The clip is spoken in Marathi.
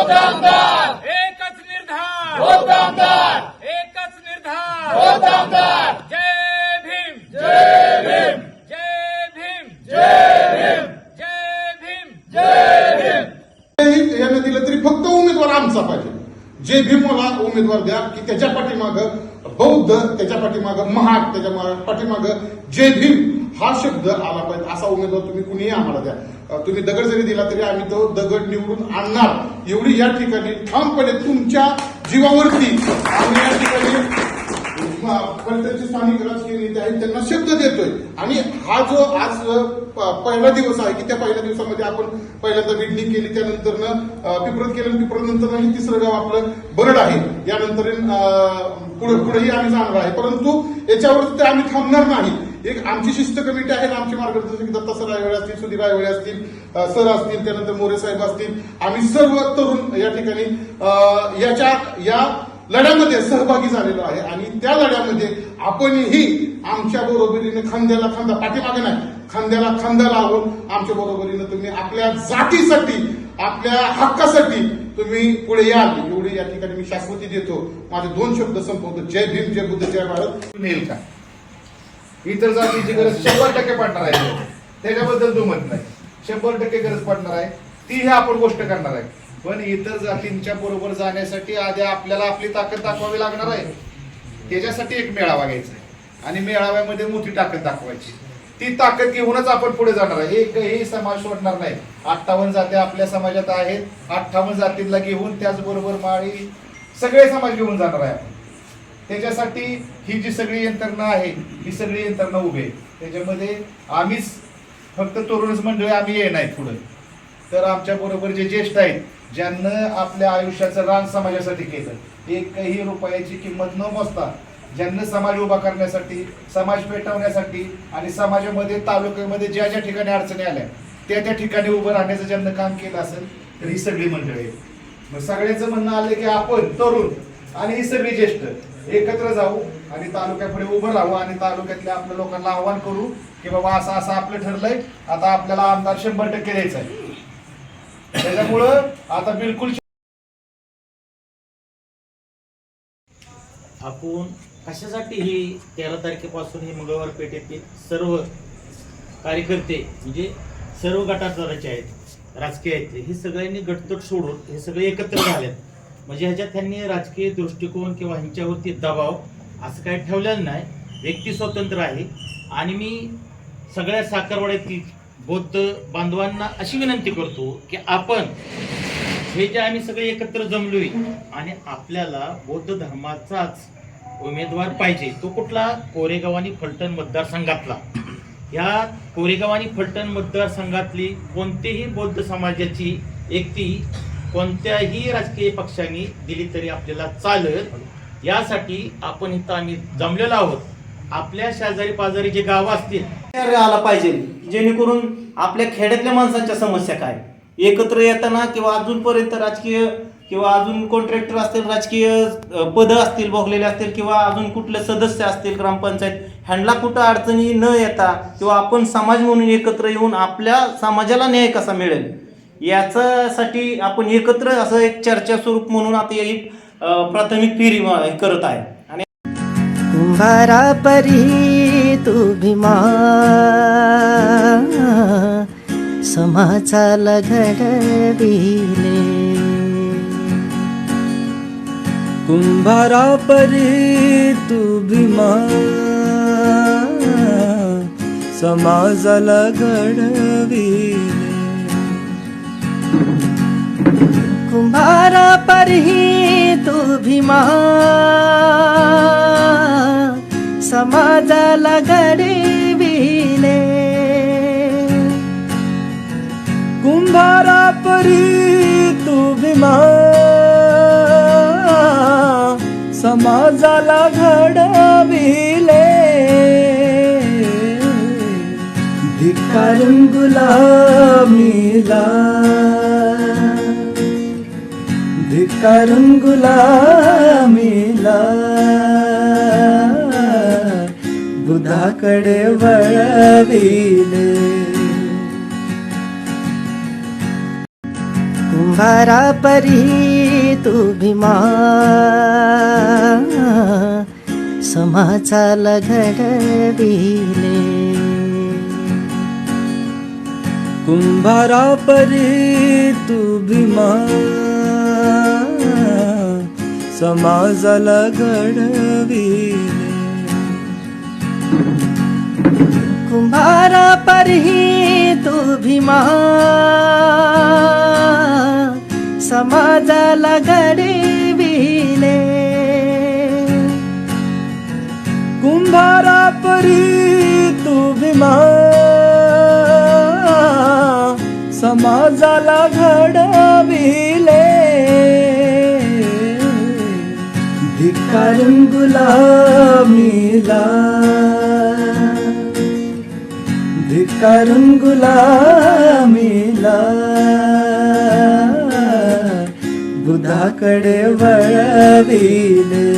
होत आमदार एकच निर्धार. होत आमदार एकच निर्धार. होत आमदार जय भीम. जय भीम. जय भीम. जय भीम. जय भीम. जय भीम. हे यानं दिलं तरी फक्त उमेदवार आमचा पाहिजे. जे भीमला उमेदवार द्या की त्याच्या पाठीमाग बौद्ध त्याच्या पाठीमाग महाग त्याच्या पाठीमाग जय भीम हा शब्द आला पाहिजे. असा उमेदवार तुम्ही कुणीही आम्हाला द्या. तुम्ही दगड जरी दिला तरी आम्ही तो दगड निवडून आणणार. एवढी या ठिकाणी ठामपणे तुमच्या जीवावरती आम्ही या ठिकाणी फलटणचे स्थानिक राजकीय नेते आहेत त्यांना शब्द देतोय. आणि हा जो आज प- पहिला दिवस आहे की त्या पहिल्या दिवसामध्ये आपण पहिल्यांदा विडणी केली त्यानंतर पिपरत केलं पिपरत नंतर हे तिसरं गाव आपलं बरड आहे. यानंतर पुढे पुढेही आम्ही जाणार आहे. परंतु याच्यावरती आम्ही थांबणार नाही. एक आमची शिस्त कमिटी आहे ना आमचे मार्गदर्शक दत्ता सर रायवळे असतील सुधीर रायवळे असतील सर असतील त्यानंतर मोरे साहेब असतील. आम्ही सर्व तरुण या ठिकाणी याच्या या लढ्यामध्ये सहभागी झालेलो आहे. आणि त्या लढ्यामध्ये आपणही आमच्या बरोबरीने खांद्याला खांदा पाठीमागे नाही खांद्याला खांदा लावून आमच्या बरोबरीने तुम्ही आपल्या जातीसाठी आपल्या हक्कासाठी तुम्ही पुढे याल. एवढी या ठिकाणी मी शाश्वती देतो. माझे दोन शब्द संपवतो. जय भीम जय बुद्ध जय भारत. मिळेल का? इतर जातीची गरज शंभर टक्के पडणार आहे. त्याच्याबद्दल दुमत नाही. शंभर टक्के गरज पडणार आहे. ती ही आपण गोष्ट करणार आहे. पण इतर जातींच्या बरोबर जाण्यासाठी आधी आपल्याला आपली ताकद दाखवावी लागणार आहे. त्याच्यासाठी एक मेळावा घ्यायचा आहे. आणि मेळाव्यामध्ये मोठी ताकद दाखवायची. ती ताकद घेऊनच आपण पुढे जाणार आहे. एकही समाज सोडणार नाही. अठ्ठावन्न जाती आपल्या समाजात आहेत. अठ्ठावन्न जातींना घेऊन त्याचबरोबर माळी सगळे समाज घेऊन जाणार आहे आपण. त्याच्यासाठी ही जी सगळी यंत्रणा आहे ही सगळी यंत्रणा उभी आहे. त्याच्यामध्ये आम्हीच फक्त तरुणच मंडळी आम्ही ये आहेत पुढे. तर आमच्या बरोबर जे ज्येष्ठ आहेत ज्यांना आपल्या आयुष्याचं रान समाजासाठी केलं एकही रुपयाची किंमत न मोजता ज्यांना समाज उभा करण्यासाठी समाज पेटवण्यासाठी आणि समाजामध्ये तालुक्यामध्ये ज्या ज्या ठिकाणी अडचणी आल्या त्या त्या ठिकाणी उभं राहण्याचं ज्यांना काम केलं असेल तर ही सगळी मंडळी आहेत. मग सगळ्याचं म्हणणं आलं की आपण तरुण आणि ही सगळी ज्येष्ठ एकत्र जाऊ आणि तालुक्यापुढे उभं राहू आणि तालुक्यातल्या आपल्या लोकांना आव्हान करू की बाबा असं असं आपलं ठरलंय आता आपल्याला आमदार शंभर टक्के द्यायचा आहे. त्याच्यामुळं आता बिलकुल आपण कशासाठी ही तेरा तारखेपासून ही मंगळवार पेठेतील सर्व कार्यकर्ते म्हणजे सर्व गटाचे आहेत राजकीय आहेत हे सगळ्यांनी गटतट सोडून हे सगळे एकत्र झालेत. म्हणजे ह्याच्यात त्यांनी राजकीय दृष्टिकोन किंवा ह्यांच्यावरती दबाव असं काही ठेवलेलं नाही. व्यक्ती स्वतंत्र आहे. आणि मी सगळ्या साखरवाड्यातील बौद्ध बांधवांना अशी विनंती करतो की आपण हे जे आम्ही सगळे एकत्र जमलोय आणि आपल्याला बौद्ध धर्माचाच उमेदवार पाहिजे तो कुठला? कोरेगाव आणि फलटण मतदारसंघातला. या कोरेगाव आणि फलटण मतदारसंघातली कोणतीही बौद्ध समाजाची व्यक्ती कोणत्याही राजकीय पक्षांनी दिली तरी आपल्याला चालत. यासाठी आपण इथं आम्ही जमलेलो आहोत. आपल्या शेजारी पाजारी जे गावं असतील. आला पाहिजे. जेणेकरून आपल्या खेड्यातल्या माणसांच्या समस्या काय? एकत्र येताना किंवा अजूनपर्यंत राजकीय किंवा अजून कॉन्ट्रॅक्टर असतील राजकीय पदं असतील भोगलेले असतील किंवा अजून कुठले सदस्य असतील ग्रामपंचायत ह्यांना कुठं अडचणी न येता किंवा आपण समाज म्हणून एकत्र येऊन आपल्या समाजाला न्याय कसा मिळेल? याच्यासाठी आपण एकत्र असं एक चर्चा स्वरूप म्हणून आता एक प्राथमिक फेरी करत आहे. आणि कुंभारा परी तू भीमा समाचाला घडविले. कुंभारा परी तू भीमा समाजाला घडविले. कुंभारा परी तू भीमा समाजाला घडविले कुंभारा परी तू भीमा समाजाला घडविले धिक्कारून गुलामीला स्वीकारून गुलामीला. बुधाकडे वळविले. कुंभारा परी तू भीमा. समाचार घडविले कुंभारा परी तू भीमा. समाजाला घडवी. कुंभारा परही तू भीमा समाजाला घडे धिक्कारून गुलामीला. धिक्कारून गुलामीला. बुधाकडे वळविले.